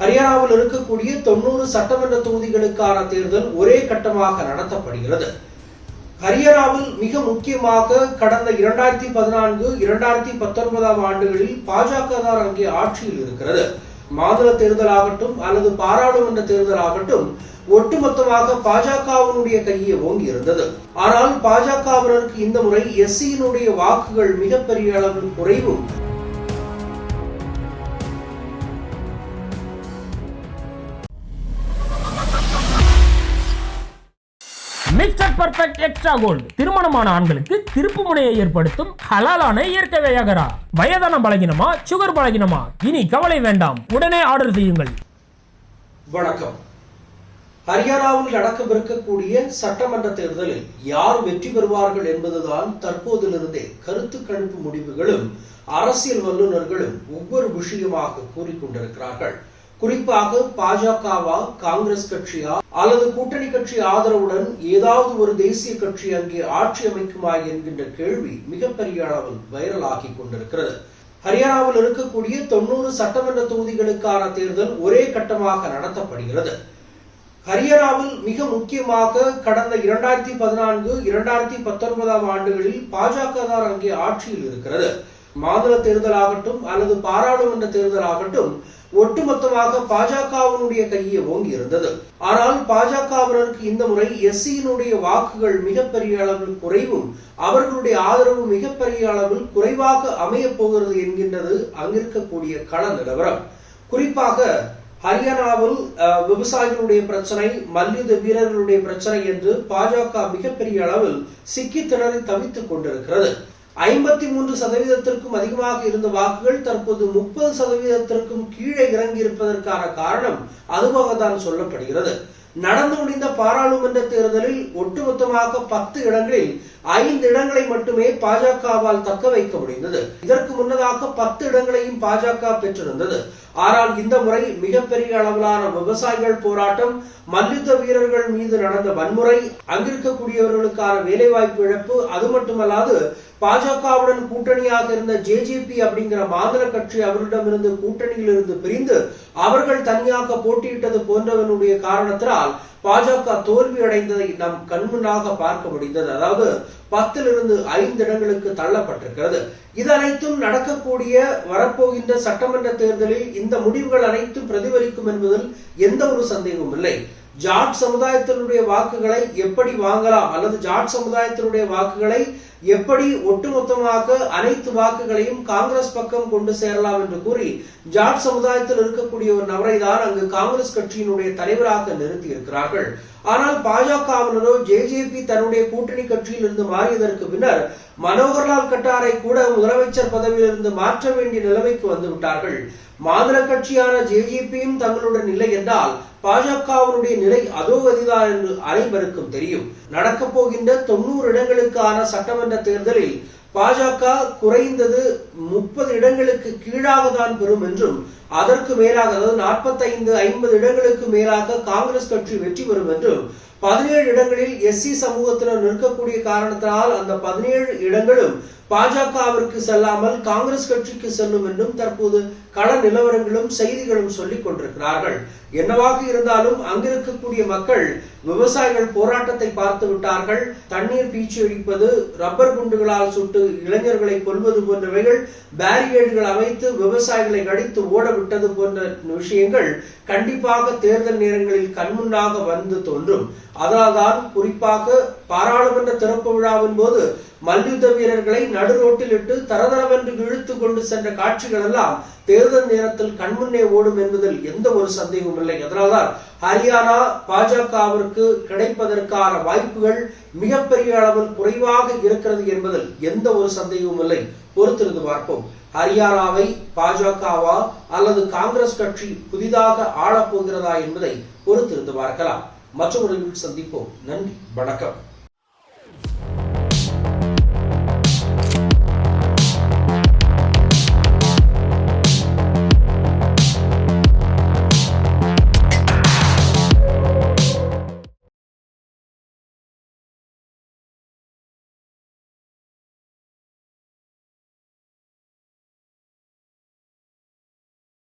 ஹரியானாவில் இருக்கக்கூடிய தொண்ணூறு சட்டமன்ற தொகுதிகளுக்கான தேர்தல் ஒரே கட்டமாக நடத்தப்படுகிறது. ஹரியானாவில் மிக முக்கியமாக கடந்த இரண்டாயிரத்தி பதினான்கு இரண்டாயிரத்தி பத்தொன்பதாம் ஆண்டுகளில் பாஜக தான் அங்கே ஆட்சியில் இருக்கிறது. மாநில தேர்தலாகட்டும் அல்லது பாராளுமன்ற தேர்தலாகட்டும் ஒட்டுமொத்தமாக பாஜகவினுடைய கையை ஓங்கி இருந்தது. ஆனால் பாஜகவினருக்கு இந்த முறை எஸ்சியினுடைய வாக்குகள் மிகப்பெரிய அளவில் குறைவும் மிஸ்டர் பர்ஃபெக்ட் எக்ஸ்ட்ரா கோல்டு திருமணமான ஆண்களுக்கு திருப்பு முனையை ஏற்படுத்தும் ஹலாலான இயற்கை வியாகரா. வயதான பலகினமா சுகர் பலகினமா? இனி கவலை வேண்டாம். உடனே ஆர்டர் செய்யுங்கள். வணக்கம். ஹரியானாவில் நடக்கவிருக்கக்கூடிய சட்டமன்ற தேர்தலில் யார் வெற்றி பெறுவார்கள் என்பதுதான் தற்போதிலிருந்தே கருத்து கணிப்பு முடிவுகளும் அரசியல் வல்லுநர்களும் ஒவ்வொரு விஷயமாக கூறிக்கொண்டிருக்கிறார்கள். குறிப்பாக பாஜகவா காங்கிரஸ் கட்சியா அல்லது கூட்டணி கட்சி ஆதரவுடன் ஏதாவது ஒரு தேசிய கட்சி அங்கே ஆட்சி அமைக்குமா என்கின்ற கேள்வி மிகப்பெரிய அளவில் வைரலாகி கொண்டிருக்கிறது. ஹரியானாவில் இருக்கக்கூடிய தொண்ணூறு சட்டமன்ற தொகுதிகளுக்கான தேர்தல் ஒரே கட்டமாக நடத்தப்படுகிறது. ஹரியானாவில் மிக முக்கியமாக கடந்த இரண்டாயிரத்தி பதினான்கு இரண்டாயிரத்தி பத்தொன்பதாம் ஆண்டுகளில் பாஜக தான் அங்கே ஆட்சியில் இருக்கிறது. மாநில தேர்தலாகட்டும் அல்லது பாராளுமன்ற தேர்தலாகட்டும் ஒட்டுமொத்தமாக பாஜகவினுடைய கையை ஓங்கி இருந்தது. ஆனால் பாஜகவினருக்கு இந்த முறை எஸ்சியினுடைய வாக்குகள் மிகப்பெரிய அளவில் குறைவும் அவர்களுடைய ஆதரவு மிகப்பெரிய அளவில் குறைவாக அமையப் போகிறது என்கின்றது அங்கிருக்கக்கூடிய கள நிலவரம். குறிப்பாக ஹரியானாவில் அஹ், விவசாயிகளுடைய பிரச்சனை மல்யுத்த வீரர்களுடைய பிரச்சனை என்று பாஜக மிகப்பெரிய அளவில் சிக்கி திணறி தவித்துக் கொண்டிருக்கிறது. ஐம்பத்தி மூன்று சதவீதத்திற்கும் அதிகமாக இருந்த வாக்குகள் தற்போது முப்பது சதவீதத்திற்கும் கீழே இறங்கி இருப்பதற்கான காரணம் அதுவாக தான் சொல்லப்படுகிறது. நடந்து முடிந்த பாராளுமன்ற தேர்தலில் ஒட்டுமொத்தமாக பத்து இடங்களில் ஐந்து இடங்களை மட்டுமே பாஜகவால் தக்க வைக்க முடிந்தது. இதற்கு முன்னதாக பத்து இடங்களையும் பாஜக பெற்றிருந்தது. ஆனால் இந்த முறை மிகப்பெரிய அளவிலான விவசாயிகள் போராட்டம் மல்யுத்த வீரர்கள் மீது நடந்த வன்முறை அங்கிருக்கக்கூடியவர்களுக்கான வேலைவாய்ப்பு இழப்பு அது மட்டுமல்லாது பாஜகவுடன் கூட்டணியாக இருந்த ஜேஜேபி அப்படிங்கிற மாநில கட்சி அவரிடமிருந்து கூட்டணியில் இருந்து பிரிந்து அவர்கள் தனியாக போட்டியிட்டது போன்றவனுடைய காரணத்தினால் பாஜக தோல்வி அடைந்ததை நம் கண்முன்னாக பார்க்க முடிந்தது. அதாவது பத்திலிருந்து ஐந்து இடங்களுக்கு தள்ளப்பட்டிருக்கிறது. இது அனைத்தும் நடக்கக்கூடிய வரப்போகின்ற சட்டமன்ற தேர்தலில் இந்த முடிவுகள் அனைத்தும் பிரதிபலிக்கும் என்பதில் எந்த ஒரு சந்தேகமும் இல்லை. ஜாட் சமுதாயத்தினுடைய வாக்குகளை எப்படி வாங்கலாம்? அல்லது ஜாட் சமுதாயத்தினுடைய வாக்குகளை எப்படி ஒட்டுமொத்தமாக அனைத்து வாக்குகளையும் காங்கிரஸ் பக்கம் கொண்டு சேரலாம் என்று கூறி ஜாட் சமுதாயத்தில் இருக்கக்கூடிய ஒரு நபரை தான் அங்கு காங்கிரஸ் கட்சியினுடைய தலைவராக நிறுத்தி இருக்கிறார்கள் ஆனால் பாஜகவினரோ ஜேஜேபி தன்னுடைய கூட்டணி கட்சியில் இருந்து மாறியதற்கு பின்னர் மனோகர்லால் கட்டாரை கூட முதலமைச்சர் பதவியிலிருந்து மாற்ற வேண்டிய நிலைமைக்கு வந்து விட்டார்கள் மாநில கட்சியான ஜேஜேபியும் தங்களுடன் இல்லை என்றால் பாஜகவினுடைய நிலை அதோ கதிதான் என்று அனைவருக்கும் தெரியும். நடக்கப் போகின்ற தொண்ணூறு இடங்களுக்கான சட்டமன்ற தேர்தலில் பாஜக குறைந்தது முப்பது இடங்களுக்கு கீழாக தான் பெறும் என்றும் அதற்கு மேலாக அதாவது நாற்பத்தைந்து ஐம்பது இடங்களுக்கு மேலாக காங்கிரஸ் கட்சி வெற்றி பெறும் என்றும் பதினேழு இடங்களில் எஸ்சி சமூகத்தினர் நிற்கக்கூடிய காரணத்தினால் அந்த பதினேழு இடங்களும் பாஜகவிற்கு செல்லாமல் காங்கிரஸ் கட்சிக்கு செல்லும் என்றும் தற்போது கள நிலவரங்களும் செய்திகளும் சொல்லிக் கொண்டிருக்கிறார்கள். என்னவாக இருந்தாலும் அங்கிருக்கக்கூடிய மக்கள் விவசாயிகள் போராட்டத்தை பார்த்து விட்டார்கள். தண்ணீர் பீச்சு அடிப்பது ரப்பர் குண்டுகளால் சுட்டு இளைஞர்களை கொல்வது போன்றவைகள் பேரிகேடுகள் அமைத்து விவசாயிகளை அடித்து ஓட விட்டது போன்ற விஷயங்கள் கண்டிப்பாக தேர்தல் நேரங்களில் கண்முன்னாக வந்து தோன்றும். அதனால்தான் குறிப்பாக பாராளுமன்ற திறப்பு விழாவின் போது மல்யுத்த வீரர்களை நடு ரோட்டில் இட்டு தரதரவென்று இழுத்து கொண்டு சென்ற காட்சிகள் எல்லாம் தேர்தல் நேரத்தில் கண்முன்னே ஓடும் என்பதில் எந்த ஒரு சந்தேகமும் இல்லை. அதனால்தான் ஹரியானா பாஜகவிற்கு கிடைப்பதற்கான வாய்ப்புகள் மிகப்பெரிய அளவில் குறைவாக இருக்கிறது என்பதில் எந்த ஒரு சந்தேகமும் இல்லை. பொறுத்திருந்து பார்ப்போம். ஹரியானாவை பாஜகவா அல்லது காங்கிரஸ் கட்சி புதிதாக ஆளப்போகிறதா என்பதை பொறுத்திருந்து பார்க்கலாம். மற்றொரு சந்திப்போம். நன்றி. வணக்கம்.